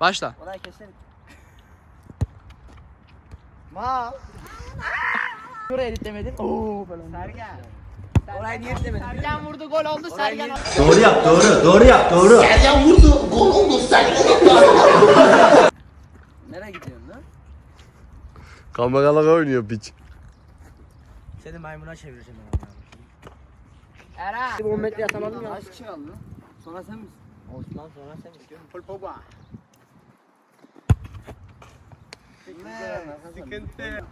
Başla. Orayı keselim. Ma. Şuraya editlemedim. Oo falan. Sergen. Orayı niye editlemedin? Sergen vurdu gol oldu Sergen. Doğru yap doğru doğru yap doğru. Nereye gidiyorsun lan? Kameralar oynuyor piç. Seni maymuna çevireceğim ben Allah'ım. Eren. 10 metre atamadım ya. Kaç kişi kaldı? Sonra sen misin? Osman sonra sen misin? Full poba. Sıkıntı.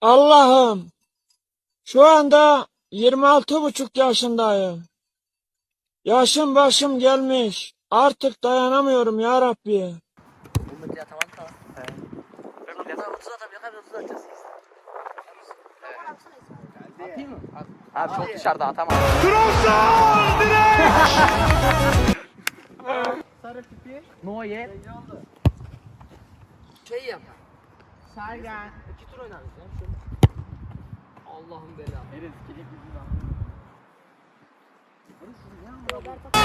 Allah'ım şu anda 26 buçuk yaşındayım. Yaşım başım gelmiş. Artık dayanamıyorum ya Rabbi. 10 metre atamadım tamam. Evet. Ne kadar 30 atam, kadar 30 atacağız. Atayım mı? Abi çok dışarıda atamam. Sarı pipi. Noye. Şey yap. Sergen. İki tur oynarız ya. Şöyle. Allah'ım bela. Gidip bizi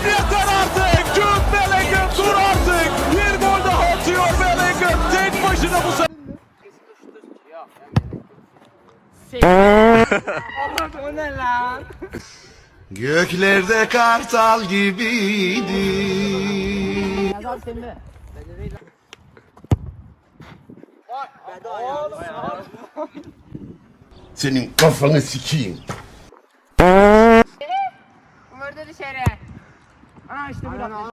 Yeter artık! Güm Bellingham dur artık! Bir gol daha atıyor Bellingham tek başına bu sefer. O ne lan? Göklerde kartal gibiydi. Yazar sende. Senin kafanı sikeyim. Vurdu dışarı. Aa işte bu da.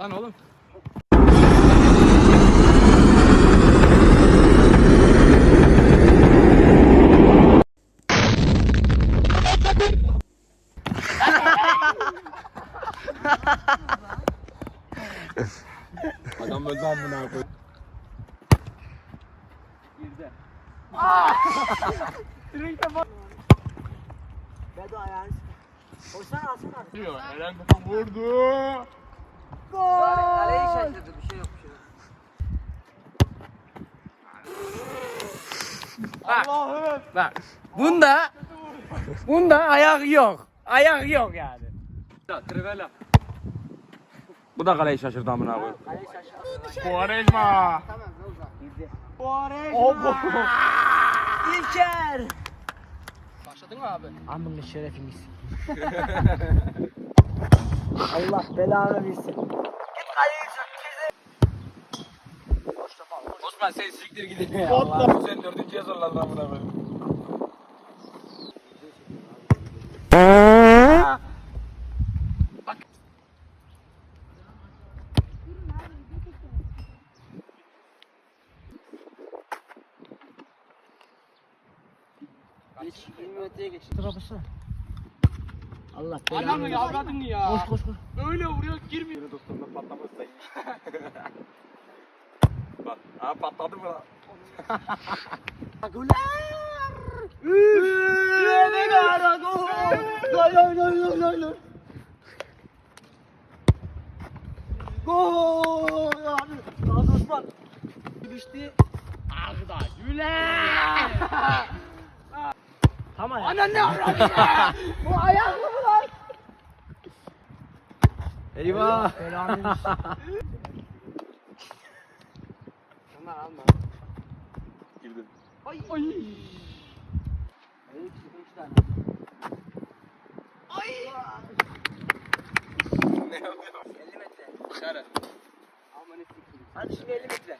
Lan oğlum. Adam öldü amına koy. Bedo ayağını. Koşsana alsana artık. Diyor, Eren Kupan vurdu. Kaleyi şaşırdı bir şey yok bir şey yok. Bak. Bunda bunda ayak yok. Ayak yok yani. Trivela. Bu da kaleyi şaşırdı amına koy. Kaleyi şaşırdı. Quaresma. Quaresma. İlker. Başladın mı abi? Amın şerefimiz. Allah belanı versin. Osman sen siktir gidin ya. Sen dördüncüye zorladın amına koy. Geç 20 metreye geç. Trabası. Allah belanı Anamı yavradın ya. Koş koş koş. Öyle vuruyor girmiyor. Dostumda patlamazsa Bak, ha patladı mı lan? Ne kadar gol. Gol gol gol gol gol. Gol abi. Osman. Düştü. Ağda güle. Tamam ya. Ana ne avradı Bu ayak mı bu lan? Eyvah. Belanı versin. Bunlar alma. Girdim. Ay. Ay. Evet, üç tane. Ne yapıyorsun? 50 metre. Dışarı. Hadi şimdi 50 metre.